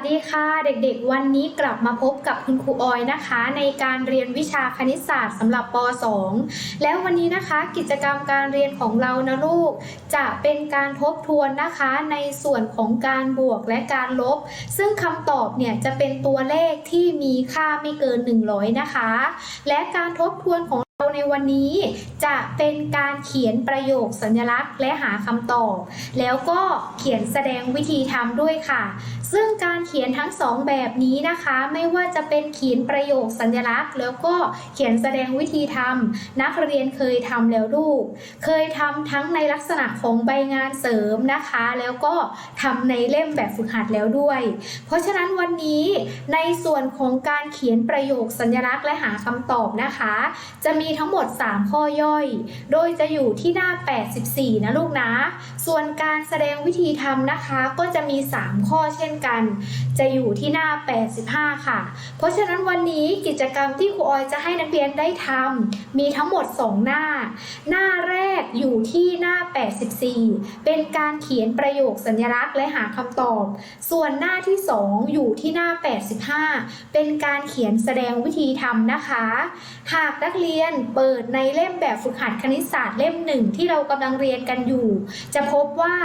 สวัสดีค่ะเด็กๆ วันนี้กลับมาพบกับคุณครูออยนะคะ ในการเรียนวิชาคณิตศาสตร์สำหรับป .2 แล้ววันนี้นะคะกิจกรรมการเรียนของเรานะลูก จะเป็นการทบทวนนะคะในส่วนของการบวกและการลบ ซึ่งคำตอบเนี่ยจะเป็นตัวเลขที่มีค่าไม่เกิน 100 นะคะ และการทบทวนของเราในวันนี้จะเป็นการเขียนประโยคสัญลักษณ์ และหาคำตอบ แล้วก็เขียนแสดงวิธีทำด้วยค่ะ ซึ่งการเขียนทั้งสองแบบนี้นะคะ ไม่ว่าจะเป็นเขียนประโยคสัญลักษณ์ แล้วก็เขียนแสดงวิธีทำนักเรียนเคยทำแล้วลูก เคยทำทั้งในลักษณะของใบงานเสริมนะคะ แล้วก็ทำในเล่มแบบฝึกหัดแล้วด้วย เพราะฉะนั้นวันนี้ในส่วนของการเขียนประโยคสัญลักษณ์และหาคำตอบนะคะ จะมีทั้งหมด 3 ข้อย่อย โดยจะอยู่ที่หน้า 84 นะลูกนะ ส่วนการแสดงวิธีทำนะคะก็จะมี 3 ข้อเช่นกัน จะอยู่ที่หน้า 85 ค่ะ เพราะฉะนั้นวันนี้กิจกรรมที่ครูออยจะให้นักเรียนได้ทำมีทั้งหมด 2 หน้า หน้าแรกอยู่ที่หน้า 84 เป็นการเขียนประโยคสัญลักษณ์และหาคำตอบ ส่วนหน้าที่ 2 อยู่ที่หน้า 85 เป็นการเขียนแสดงวิธีทำนะคะ หากนักเรียนเปิดในเล่มแบบฝึกหัดคณิตศาสตร์เล่มหนึ่งที่เรากำลังเรียนกันอยู่ จะพบว่า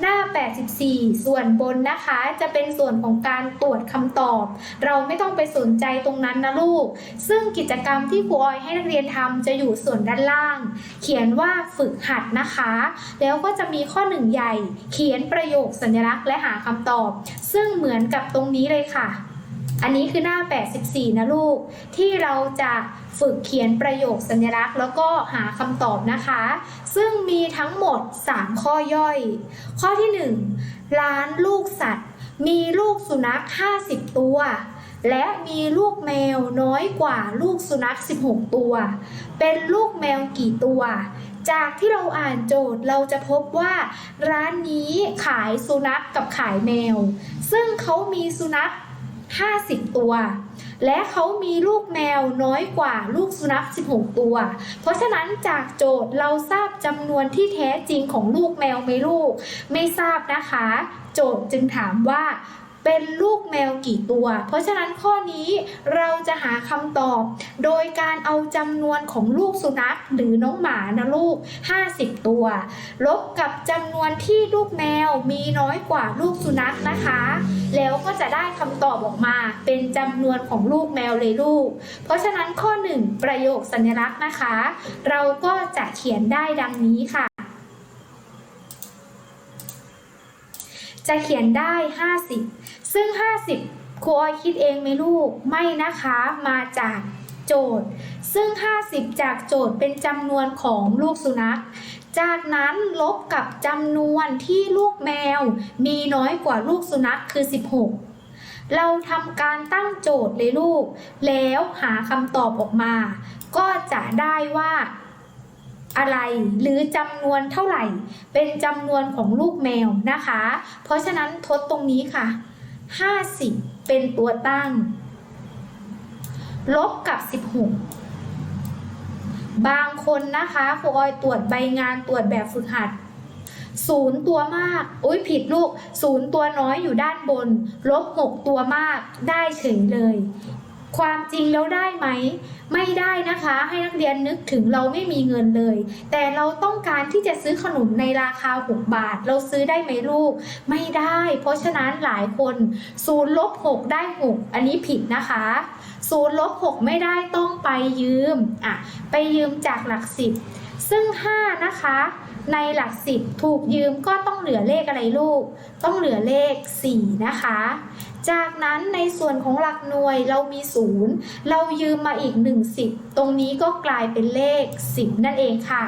หน้า 84 ส่วนบนนะคะจะเป็น็นส่วนของการตรวจคำตอบ เราไม่ต้องไปสนใจตรงนั้นนะลูก ซึ่งกิจกรรมที่ครูออยให้นักเรียนทำจะอยู่ส่วนด้านล่าง เขียนว่าฝึกหัดนะคะ แล้วก็จะมีข้อหนึ่งใหญ่ เขียนประโยคสัญลักษณ์และหาคำตอบ ซึ่งเหมือนกับตรงนี้เลยค่ะอันนี้คือหน้า 84 นะลูก ที่เราจะฝึกเขียนประโยคสัญลักษณ์ แล้วก็หาคำตอบนะคะ ซึ่งมีทั้งหมด 3 ข้อย่อย ข้อที่ 1 ร้านลูกสัตว์ มีลูกสุนัข 50 ตัว และมีลูกแมวน้อยกว่าลูกสุนัข 16 ตัว เป็นลูกแมวกี่ตัว จากที่เราอ่านโจทย์เราจะพบว่า ร้านนี้ขายสุนัขกับขายแมว ซึ่งเขามีสุนัข 50 ตัว และเขามีลูกแมวน้อยกว่าลูกสุนัข 16 ตัว เพราะฉะนั้นจากโจทย์เราทราบจำนวนที่แท้จริงของลูกแมวไหมลูก ไม่ทราบนะคะ โจทย์จึงถามว่า เป็นลูกแมวกี่ตัว เพราะฉะนั้นข้อนี้เราจะหาคำตอบ โดยการเอาจำนวนของลูกสุนัขหรือน้องหมานะลูก 50 ตัว ลบกับจำนวนที่ลูกแมวมีน้อยกว่าลูกสุนัขนะคะ แล้วก็จะได้คำตอบออกมาเป็นจำนวนของลูกแมวเลยลูก เพราะฉะนั้นข้อ 1 ประโยคสัญลักษณ์นะคะ เราก็จะเขียนได้ดังนี้ค่ะจะเขียนได้ 50 ซึ่ง 50ครูออยคิดเองไหมลูกไม่นะคะมาจากโจทย์ ซึ่ง 50 จากโจทย์เป็นจำนวนของลูกสุนัข จากนั้นลบกับจำนวนที่ลูกแมว มีน้อยกว่าลูกสุนัขคือ 16 เราทำการตั้งโจทย์เลยลูก แล้วหาคำตอบออกมา ก็จะได้ว่าอะไรหรือจำนวนเท่าไหร่ เป็นจำนวนของลูกแมวนะคะ เพราะฉะนั้นทดตรงนี้ค่ะ 50 เป็นตัวตั้ง ลบกับ 16 บางคนนะคะครูออยตรวจใบงานตรวจแบบฝึกหัดศูนย์ตัวมากอุ้ยผิดลูกศูนย์ตัวน้อยอยู่ด้านบน ลบหกตัวมากได้เฉยเลย ความจริงแล้วได้ไหม ไม่ได้นะคะ ให้นักเรียนนึกถึงเราไม่มีเงินเลย แต่เราต้องการที่จะซื้อขนมในราคา 6 บาท เราซื้อได้ไหมลูก ไม่ได้ เพราะฉะนั้นหลายคนศูนย์ลบ6ได้ 6 อันนี้ผิดนะคะศูนย์ลบ6ไม่ได้ต้องไปยืมอะไปยืมจากหลักสิบซึ่ง 5 นะคะ ในหลักสิบถูกยืมก็ต้องเหลือเลขอะไรลูก ต้องเหลือเลข 4 นะคะ จากนั้นในส่วนของหลักหน่วยเรามี 0 เรายืมมาอีก 1 10 ตรงนี้ก็กลายเป็นเลข 10 นั่นเองค่ะ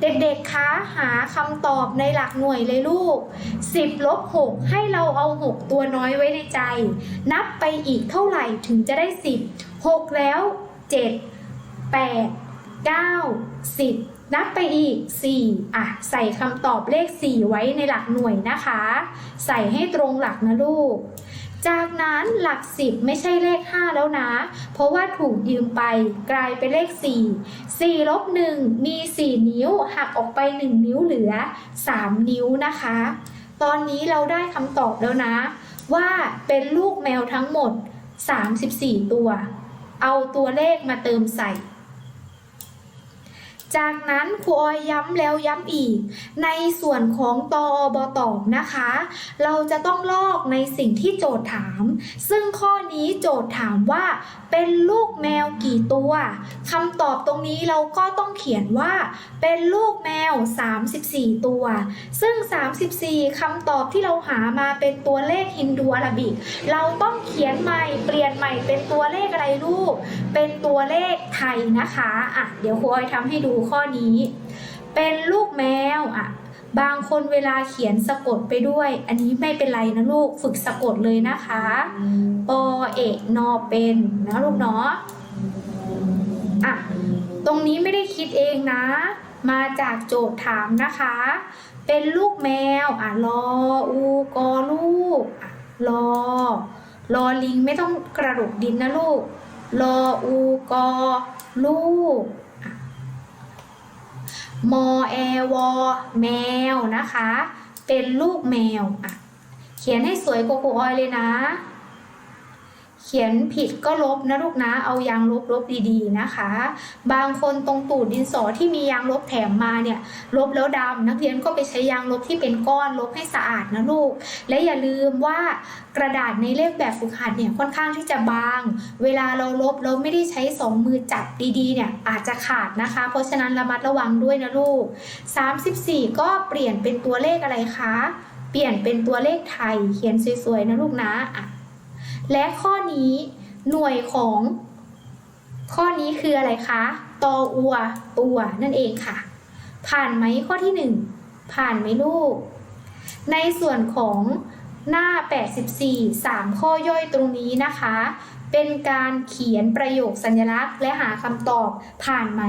เด็กๆคะหาคำตอบในหลักหน่วยเลยลูก 10ลบ6ให้เราเอา 6 ตัวน้อยไว้ในใจ นับไปอีกเท่าไหร่ถึงจะได้ 10 6 แล้ว 7 8 9 10นับไปอีก 4 อะ ใส่คำตอบเลข 4 ไว้ในหลักหน่วยนะคะ ใส่ให้ตรงหลักนะลูก จากนั้นหลัก10ไม่ใช่เลข 5 แล้วนะ เพราะว่าถูกยืมไปกลายเป็นเลข 4 4ลบ1มี 4 นิ้ว หักออกไป 1 นิ้วเหลือ 3 นิ้วนะคะ ตอนนี้เราได้คำตอบแล้วนะ ว่าเป็นลูกแมวทั้งหมด 34 ตัว เอาตัวเลขมาเติมใส่ จากนั้นครูออยย้ำแล้วย้ำอีก ในส่วนของตอบตอบนะคะ เราจะต้องลอกในสิ่งที่โจทย์ถาม ซึ่งข้อนี้โจทย์ถามว่า เป็นลูกแมวกี่ตัวคำตอบตรงนี้เราก็ต้องเขียนว่า เป็นลูกแมว 34 ตัว ซึ่ง 34คำตอบที่เราหามาเป็นตัวเลขฮินดูอาราบิก เราต้องเขียนใหม่เปลี่ยนใหม่เป็นตัวเลขอะไรลูก เป็นตัวเลขไทยนะคะอะเดี๋ยวครูออยทำให้ดูข้อนี้ เป็นลูกแมวอะบางคนเวลาเขียนสะกดไปด้วย อันนี้ไม่เป็นไรนะลูกฝึกสะกดเลยนะคะปอเอกนอเป็นนะลูกเนาะอะตรงนี้ไม่ได้คิดเองนะ มาจากโจทย์ถามนะคะ เป็นลูกแมวอะรออูกอลูกอะรอรอลิงไม่ต้องกระดุกดินนะลูกรออูกอลูก มอแอวอแมวนะคะ เป็นลูกแมวอะเขียนให้สวยโกโกออยเลยนะ เขียนผิดก็ลบนะลูกนะ เอายางลบลบดีๆนะคะ บางคนตรงตูดดินสอที่มียางลบแถมมาเนี่ย ลบแล้วดำนักเรียนก็ไปใช้ยางลบที่เป็นก้อนลบให้สะอาดนะลูก และอย่าลืมว่ากระดาษในเลขแบบฝึกหัดเนี่ยค่อนข้างที่จะบาง เวลาเราลบเราไม่ได้ใช้สองมือจับดีๆเนี่ยอาจจะขาดนะคะ เพราะฉะนั้นระมัดระวังด้วยนะลูก 34 ก็เปลี่ยนเป็นตัวเลขอะไรคะ เปลี่ยนเป็นตัวเลขไทยเขียนสวยๆนะลูกนะอะ และข้อนี้หน่วยของข้อนี้คืออะไรคะตออัวตัวนั่นเองค่ะ ผ่านไหมข้อที่หนึ่งผ่านไหมลูก ในส่วนของหน้า 84 3 ข้อย่อยตรงนี้นะคะ เป็นการเขียนประโยคสัญลักษณ์ และหาคำตอบผ่านไหม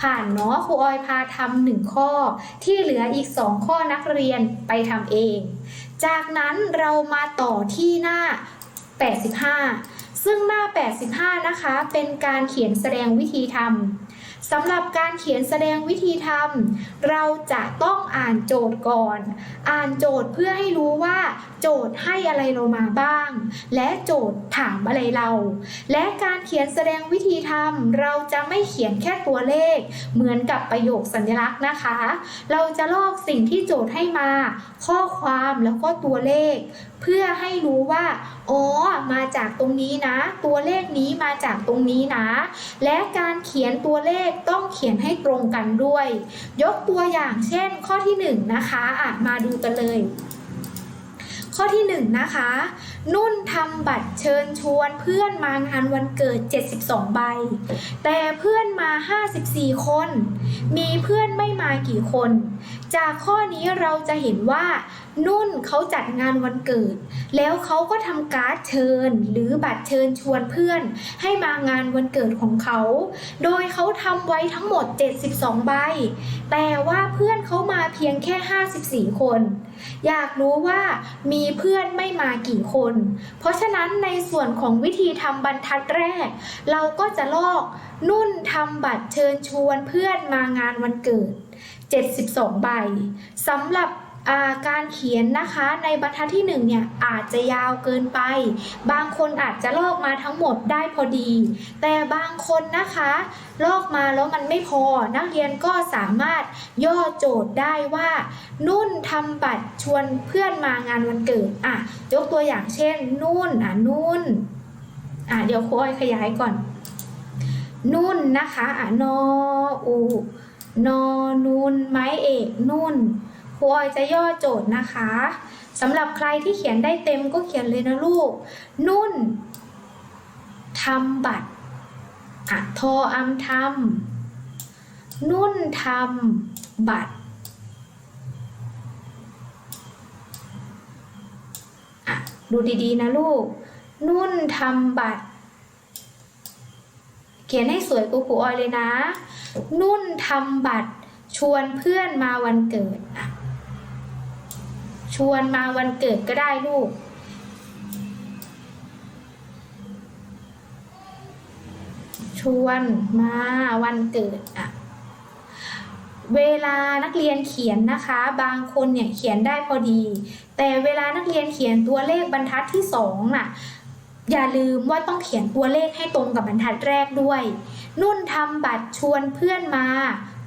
ผ่านเนาะครูออยพาทำหนึ่งข้อ ที่เหลืออีก 2 ข้อนักเรียนไปทำเอง จากนั้นเรามาต่อที่หน้า 85 ซึ่งหน้า 85 นะคะ เป็นการเขียนแสดงวิธีทำสำหรับการเขียนแสดงวิธีทำเราจะต้องอ่านโจทย์ก่อน อ่านโจทย์เพื่อให้รู้ว่า โจทย์ให้อะไรเรามาบ้าง และโจทย์ถามอะไรเรา และการเขียนแสดงวิธีทำเราจะไม่เขียนแค่ตัวเลข เหมือนกับประโยคสัญลักษณ์นะคะ เราจะลอกสิ่งที่โจทย์ให้มา ข้อความแล้วก็ตัวเลข เพื่อให้รู้ว่าอ๋อมาจากตรงนี้นะ ตัวเลขนี้มาจากตรงนี้นะ และการเขียนตัวเลขต้องเขียนให้ตรงกันด้วย ยกตัวอย่างเช่น ข้อที่หนึ่งนะคะอะมาดูกันเลย ข้อที่หนึ่งนะคะ นุ่นทำบัตรเชิญชวนเพื่อนมางานวันเกิด 72 ใบ แต่เพื่อนมา 54 คน มีเพื่อนไม่มากี่คน จากข้อนี้เราจะเห็นว่า นุ่นเขาจัดงานวันเกิด แล้วเขาก็ทำการ์ดเชิญ หรือบัตรเชิญชวนเพื่อน ให้มางานวันเกิดของเขา โดยเขาทำไว้ทั้งหมด 72 ใบ แต่ว่าเพื่อนเขามาเพียงแค่ 54 คน อยากรู้ว่ามีเพื่อนไม่มากี่คน เพราะฉะนั้นในส่วนของวิธีทำบรรทัดแรก เราก็จะลอกนุ่นทำบัตรเชิญชวนเพื่อนมางานวันเกิด 72 ใบสำหรับาการเขียนนะคะในบรรทัดที่1เนี่ยอาจจะยาวเกินไป บางคนอาจจะลอกมาทั้งหมดได้พอดี แต่บางคนนะคะ ลอกมาแล้วมันไม่พอ นักเรียนก็สามารถย่อโจทย์ได้ว่า นุ่นทำบัตรชวนเพื่อนมางานวันเกิดอะยกตัวอย่างเช่น นุ่นอะนุ่นอะเดี๋ยวครูอ้อยขยายก่อน นุ่นนะคะอะนออูนอนุนไม้เอกนุ่นครูออยจะย่อโจทย์นะคะสำหรับใครที่เขียนได้เต็มก็เขียนเลยนะลูก นุ่นทำบัตรอะทออำทำนุ่นทำบัตรอะดูดีๆนะลูก นุ่นทำบัตร ขียนให้สวยกูครูออยเลยนะ นุ่นทำบัตรชวนเพื่อนมาวันเกิดอะชวนมาวันเกิดก็ได้ลูก ชวนมาวันเกิดอะเวลานักเรียนเขียนนะคะ บางคนเนี่ยเขียนได้พอดี แต่เวลานักเรียนเขียนตัวเลขบรรทัดที่สองน่ะ อย่าลืมว่าต้องเขียนตัวเลขให้ตรงกับบรรทัดแรกด้วย นุ่นทำบัตรชวนเพื่อนมา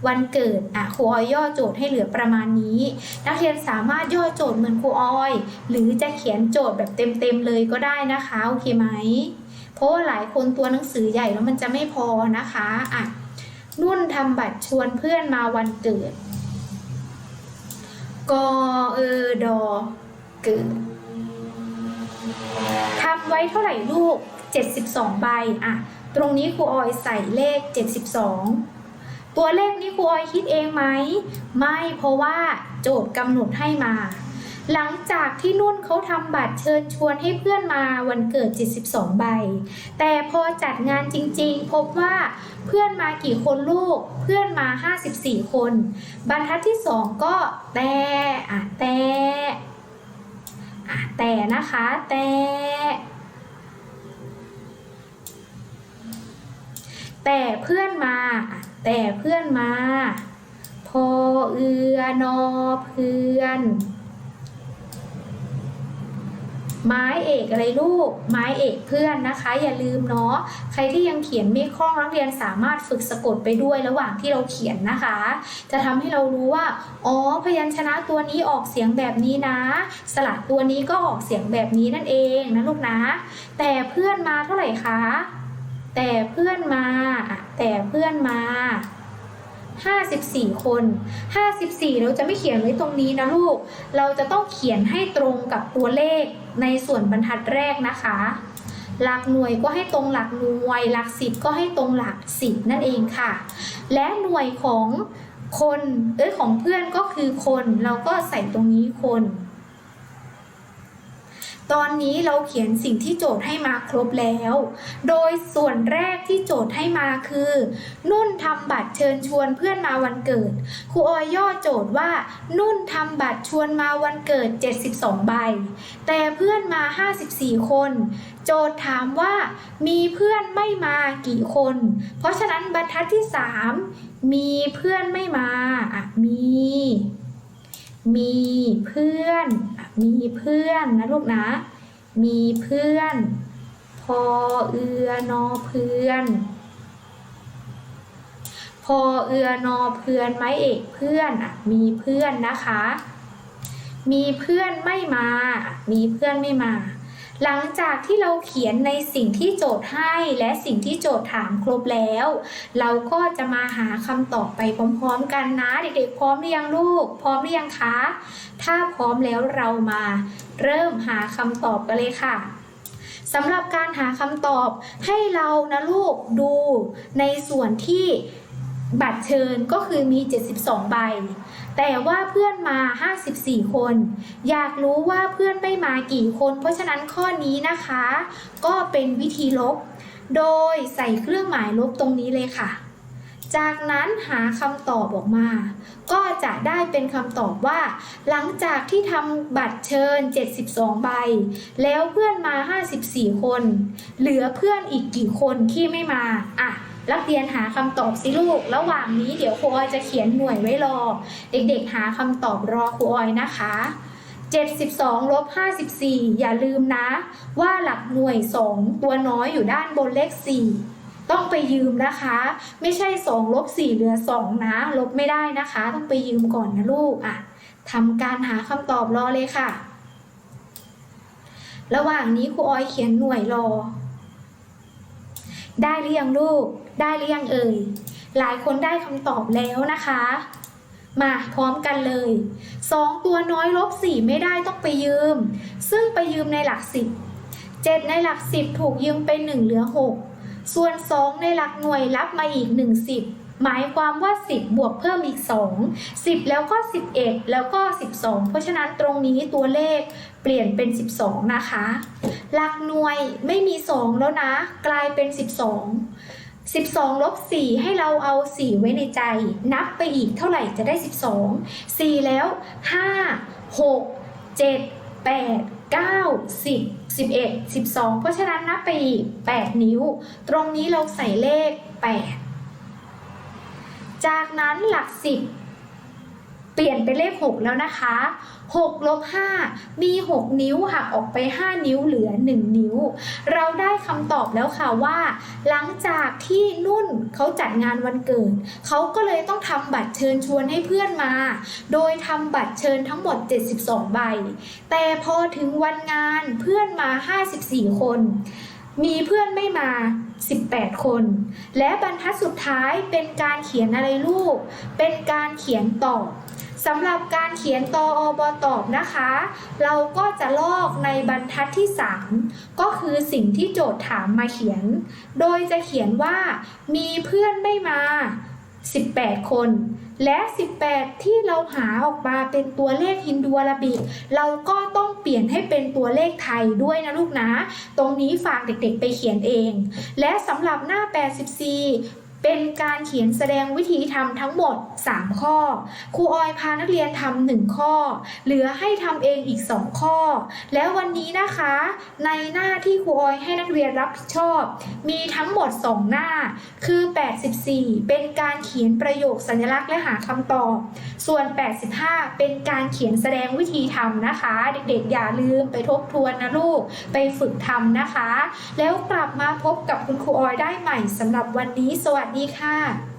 วันเกิดอะครูออยย่อโจทย์ให้เหลือประมาณนี้ นักเรียนสามารถย่อโจทย์เหมือนครูออย หรือจะเขียนโจทย์แบบเต็มๆเลยก็ได้นะคะโอเคไหมเพราะว่าหลายคนตัวหนังสือใหญ่แล้วมันจะไม่พอนะคะอะนุ่นทำบัตรชวนเพื่อนมาวันเกิดกอเออดอเกิด ทำไว้เท่าไหร่ลูก 72 ใบอะตรงนี้ครูออยใส่เลข 72 ตัวเลขนี้ครูออยคิดเองไหม ไม่เพราะว่าโจทย์กำหนดให้มา หลังจากที่นุ่นเขาทำบัตรเชิญชวนให้เพื่อนมาวันเกิด 72 ใบ แต่พอจัดงานจริงๆ พบว่าเพื่อนมากี่คนลูก เพื่อนมา 54 คน บรรทัดที่ 2 ก็แต่อะแต่ อะแต่นะคะแต่แต่เพื่อนมา แต่เพื่อนมา พอเอือนอเพื่อน ไม้เอกอะไรลูก ไม้เอกเพื่อนนะคะ อย่าลืมเนาะใครที่ยังเขียนไม่คล่องนักเรียนสามารถฝึกสะกดไปด้วยระหว่างที่เราเขียนนะคะ จะทำให้เรารู้ว่าอ๋อพยัญชนะตัวนี้ออกเสียงแบบนี้นะ สระตัวนี้ก็ออกเสียงแบบนี้นั่นเองนะลูกนะ แต่เพื่อนมาเท่าไหร่คะแต่เพื่อนมาแต่เพื่อนมา 54 คน 54 เราจะไม่เขียนไว้ตรงนี้นะลูก เราจะต้องเขียนให้ตรงกับตัวเลขในส่วนบรรทัดแรกนะคะ หลักหน่วยก็ให้ตรงหลักหน่วย หลักสิบก็ให้ตรงหลักสิบนั่นเองค่ะ และหน่วยของคน เอ้ยของเพื่อนก็คือคน เราก็ใส่ตรงนี้คน ตอนนี้เราเขียนสิ่งที่โจทย์ให้มาครบแล้ว โดยส่วนแรกที่โจทย์ให้มาคือ นุ่นทำบัตรเชิญชวนเพื่อนมาวันเกิด ครูออยย่อโจทย์ว่า นุ่นทำบัตรชวนมาวันเกิด 72 ใบ แต่เพื่อนมา 54 คน โจทย์ถามว่า มีเพื่อนไม่มากี่คน เพราะฉะนั้นบรรทัดที่ 3 มีเพื่อนไม่มาอะมี มีเพื่อน มีเพื่อนนะลูกนะ มีเพื่อน พอเอือนอเพื่อน พอเอือนอเพื่อนไม้เอกเพื่อนอะมีเพื่อนนะคะ มีเพื่อนไม่มา มีเพื่อนไม่มา หลังจากที่เราเขียนในสิ่งที่โจทย์ให้และสิ่งที่โจทย์ถามครบแล้ว เราก็จะมาหาคำตอบไปพร้อมๆ กันนะเด็กๆพร้อมหรือยังลูก พร้อมหรือยังคะ ถ้าพร้อมแล้วเรามาเริ่มหาคำตอบกันเลยค่ะสำหรับการหาคำตอบให้เรานะลูกดูในส่วนที่บัตรเชิญก็คือมี 72 ใบ แต่ว่าเพื่อนมา 54 คน อยากรู้ว่าเพื่อนไม่มากี่คน เพราะฉะนั้นข้อนี้นะคะ ก็เป็นวิธีลบ โดยใส่เครื่องหมายลบตรงนี้เลยค่ะ จากนั้นหาคำตอบออกมา ก็จะได้เป็นคำตอบว่า หลังจากที่ทำบัตรเชิญ 72 ใบ แล้วเพื่อนมา 54 คน เหลือเพื่อนอีกกี่คนที่ไม่มาอะ นักเรียนหาคำตอบสิลูก ระหว่างนี้เดี๋ยวครูออยจะเขียนหน่วยไว้รอ เด็กๆหาคำตอบรอครูออยนะคะ72ลบ54 อย่าลืมนะ ว่าหลักหน่วย 2 ตัวน้อยอยู่ด้านบนเลข 4 ต้องไปยืมนะคะ ไม่ใช่2ลบ4เหลือ 2 นะ ลบไม่ได้นะคะ ต้องไปยืมก่อนนะลูกอะทำการหาคำตอบรอเลยค่ะ ระหว่างนี้ครูออยเขียนหน่วยรอ ได้หรือยังลูก ได้หรือยังเอ่ย หลายคนได้คำตอบแล้วนะคะ มาพร้อมกันเลยสองตัวน้อยลบสี่ไม่ได้ต้องไปยืม ซึ่งไปยืมในหลักสิบเจ็ดในหลักสิบถูกยืมเป็นหนึ่งเหลือหกส่วนสองในหลักหน่วยรับมาอีกหนึ่งสิบหมายความว่า 10 บวกเพิ่มอีก 2 10 แล้วก็ 11 แล้วก็ 12 เพราะฉะนั้นตรงนี้ตัวเลขเปลี่ยนเป็น 12 นะคะ หลักหน่วยไม่มี 2 แล้วนะ กลายเป็น 12 12ลบ4ให้เราเอา 4 ไว้ในใจ นับไปอีกเท่าไหร่จะได้ 12 4 แล้ว 5 6 7 8 9 10 11 12 เพราะฉะนั้นนับไปอีก 8 นิ้ว ตรงนี้เราใส่เลข 8 จากนั้นหลัก 10 เปลี่ยนเป็นเลข 6 แล้วนะคะ6ลบ5มี 6 นิ้วหักออกไป 5 นิ้วเหลือ 1 นิ้ว เราได้คำตอบแล้วค่ะว่า หลังจากที่นุ่นเขาจัดงานวันเกิดเขาก็เลยต้องทำบัตรเชิญชวนให้เพื่อนมา โดยทำบัตรเชิญทั้งหมด 72 ใบ แต่พอถึงวันงานเพื่อนมา 54 คน มีเพื่อนไม่มา 18 คน และบรรทัดสุดท้ายเป็นการเขียนอะไรลูก เป็นการเขียนตอบ สำหรับการเขียนตออบตอบนะคะ เราก็จะลอกในบรรทัดที่ 3 ก็คือสิ่งที่โจทย์ถามมาเขียน โดยจะเขียนว่า มีเพื่อนไม่มา 18 คน และ 18 ที่เราหาออกมาเป็นตัวเลขฮินดูอาราบิก เราก็ต้องเปลี่ยนให้เป็นตัวเลขไทยด้วยนะลูกนะ ตรงนี้ฝากเด็กๆไปเขียนเอง และสำหรับหน้า 84 เป็นการเขียนแสดงวิธีทำทั้งหมด 3 ข้อ ครูออยพานักเรียนทำหนึ่งข้อ เหลือให้ทำเองอีก 2 ข้อ แล้ววันนี้นะคะ ในหน้าที่ครูออยให้นักเรียนรับผิดชอบ มีทั้งหมด 2 หน้า คือ 84 เป็นการเขียนประโยคสัญลักษณ์และหาคำตอบ ส่วน 85 เป็นการเขียนแสดงวิธีทำนะคะ เด็กๆ อย่าลืมไปทบทวนนะลูก ไปฝึกทำนะคะ แล้วกลับมาพบกับคุณครูออยได้ใหม่สำหรับวันนี้สวัสดีดีค่ะ